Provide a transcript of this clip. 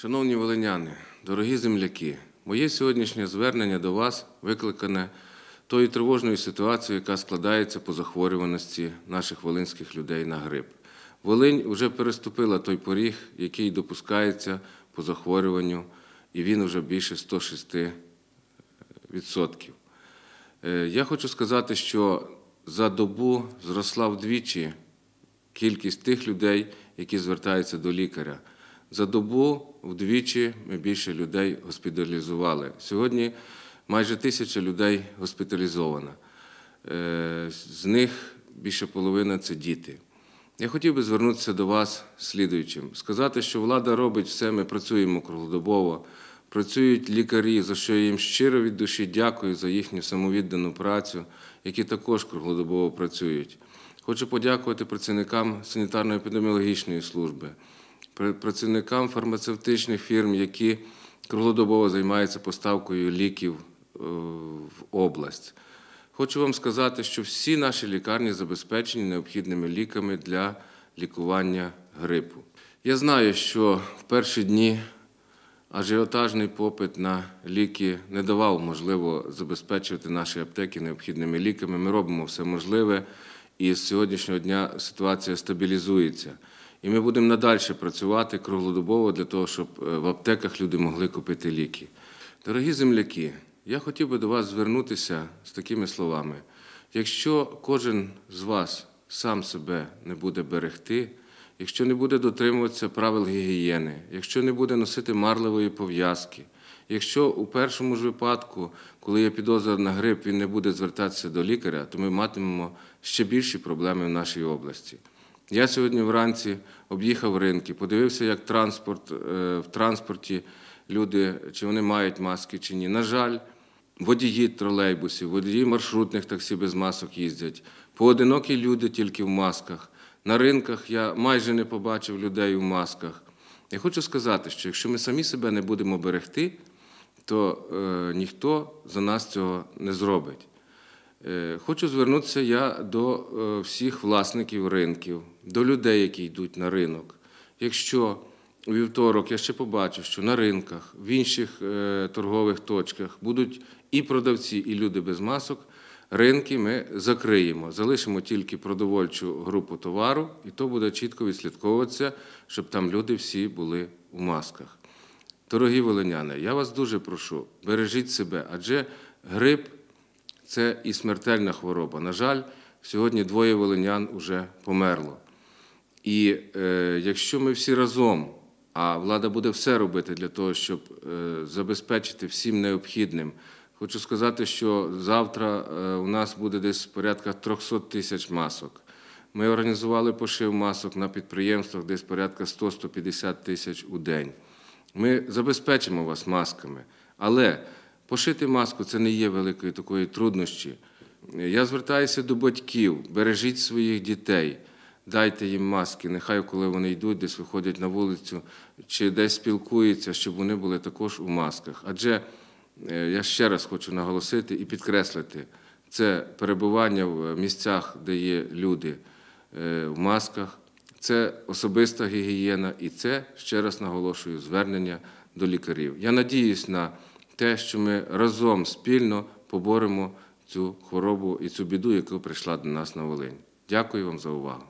Шановні волиняни, дорогі земляки, моє сьогоднішнє звернення до вас викликане тою тривожною ситуацією, яка складається по захворюваності наших волинських людей на грип. Волинь вже переступила той поріг, який допускається по захворюванню, і він вже більше 106 відсотків. Е, Я хочу сказати, що за добу зросла вдвічі кількість тих людей, які звертаються до лікаря. За добу вдвічі ми більше людей госпіталізували. Сьогодні майже тисяча людей госпіталізовано. Е, З них більше половини це діти. Я хотів би звернутися до вас слідуючим, сказати, що влада робить все, ми працюємо круглодобово, працюють лікарі, за що я їм щиро від душі дякую за їхню самовіддану працю, які також круглодобово працюють. Хочу подякувати працівникам санітарно-епідеміологічної служби, працівникам фармацевтичних фірм, які круглодобово займаються поставкою ліків е, в область. Хочу вам сказати, що всі наші лікарні забезпечені необхідними ліками для лікування грипу. Я знаю, що в перші дні ажіотажний попит на ліки не давав можливо забезпечувати наші аптеки необхідними ліками. Ми робимо все можливе, і з сьогоднішнього дня ситуація стабілізується. І ми будемо надалі працювати круглодобово для того, щоб е, в аптеках люди могли купити ліки. Дорогі земляки, я хотів би до вас звернутися з такими словами. Якщо кожен з вас сам себе не буде берегти, якщо не буде дотримуватися правил гігієни, якщо не буде носити марливої пов'язки, якщо у першому ж випадку, коли є підозра на грип, він не буде звертатися до лікаря, то ми матимемо ще більші проблеми в нашій області. Я сьогодні вранці об'їхав ринки, подивився, як транспорт, е, в транспорті люди, чи вони мають маски, чи ні. На жаль, водії тролейбусів, водії маршрутних таксі без масок їздять. Поодинокі люди тільки в масках. На ринках я майже не побачив людей у масках. Я хочу сказати, що якщо ми самі себе не будемо берегти, то е, ніхто за нас цього не зробить. Е, Хочу звернутися я до е, всіх власників ринків, до людей, які йдуть на ринок. Якщо у вівторок я ще побачу, що на ринках, в інших е, торгових точках будуть і продавці, і люди без масок, ринки ми закриємо, залишимо тільки продовольчу групу товару, і то буде чітко відслідковуватися, щоб там люди всі були у масках. Дорогі волиняни, я вас дуже прошу, бережіть себе, адже грип це і смертельна хвороба. На жаль, сьогодні двоє волинян вже померло. І е, якщо ми всі разом, а влада буде все робити для того, щоб е, забезпечити всім необхідним. Хочу сказати, що завтра е, у нас буде десь порядка 300 тисяч масок. Ми організували пошив масок на підприємствах десь порядка 100-150 тисяч у день. Ми забезпечимо вас масками, але пошити маску це не є великою такою труднощі. Я звертаюся до батьків, бережіть своїх дітей, дайте їм маски, нехай коли вони йдуть, десь виходять на вулицю чи десь спілкуються, щоб вони були також у масках. Адже е, я ще раз хочу наголосити і підкреслити, це перебування в місцях, де є люди е, в масках, це особиста гігієна і це, ще раз наголошую, звернення до лікарів. Я надіюсь на те, що ми разом спільно поборемо цю хворобу і цю біду, яка прийшла до нас на Волинь. Дякую вам за увагу.